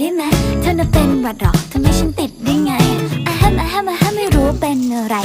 ได้ไหมเธอน่ะเป็นหวัดหรอทำไม่ฉันติดได้ไงอะแฮมอะแฮมอะแฮมไม่รู้เป็นอะไร